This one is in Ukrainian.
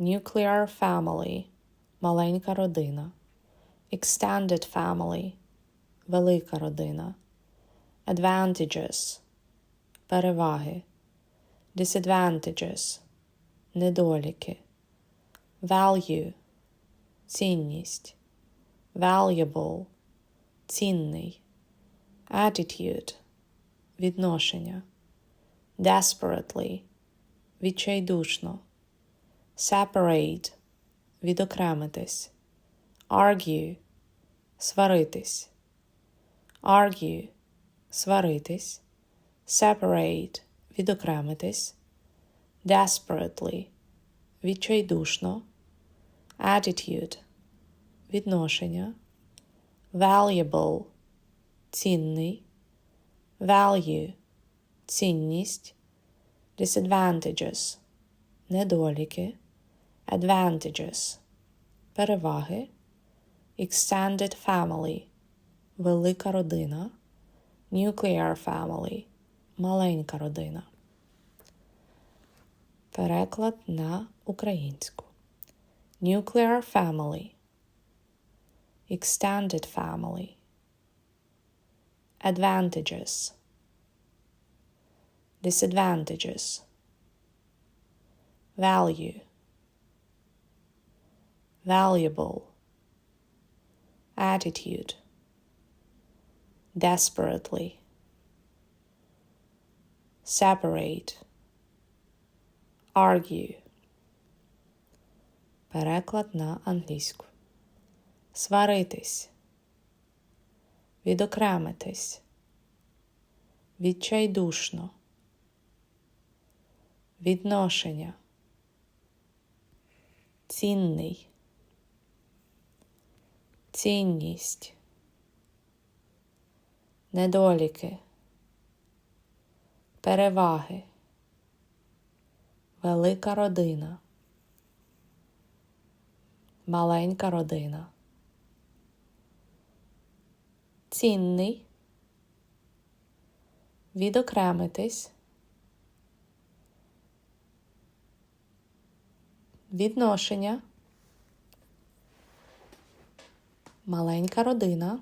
nuclear family – маленька родина, extended family – велика родина, advantages – переваги, disadvantages – недоліки, value – цінність, valuable – цінний, attitude – відношення, desperately – відчайдушно, separate – відокремитись, argue – сваритись, argue – сваритись, separate – відокремитись, desperately – відчайдушно, attitude – відношення, valuable – цінний, value – цінність, disadvantages – недоліки, advantages – переваги, extended family – велика родина, nuclear family – маленька родина. Переклад на українську. Nuclear family Extended family Advantages Disadvantages Value Valuable Attitude Desperately Separate Argue Переклад на англійську. Сваритись. Відокремитись. Відчайдушно. Відношення. Цінний. Цінність. Недоліки. Переваги. Велика родина. Маленька родина. Цінний. Відокремитись. Відношення. Маленька родина.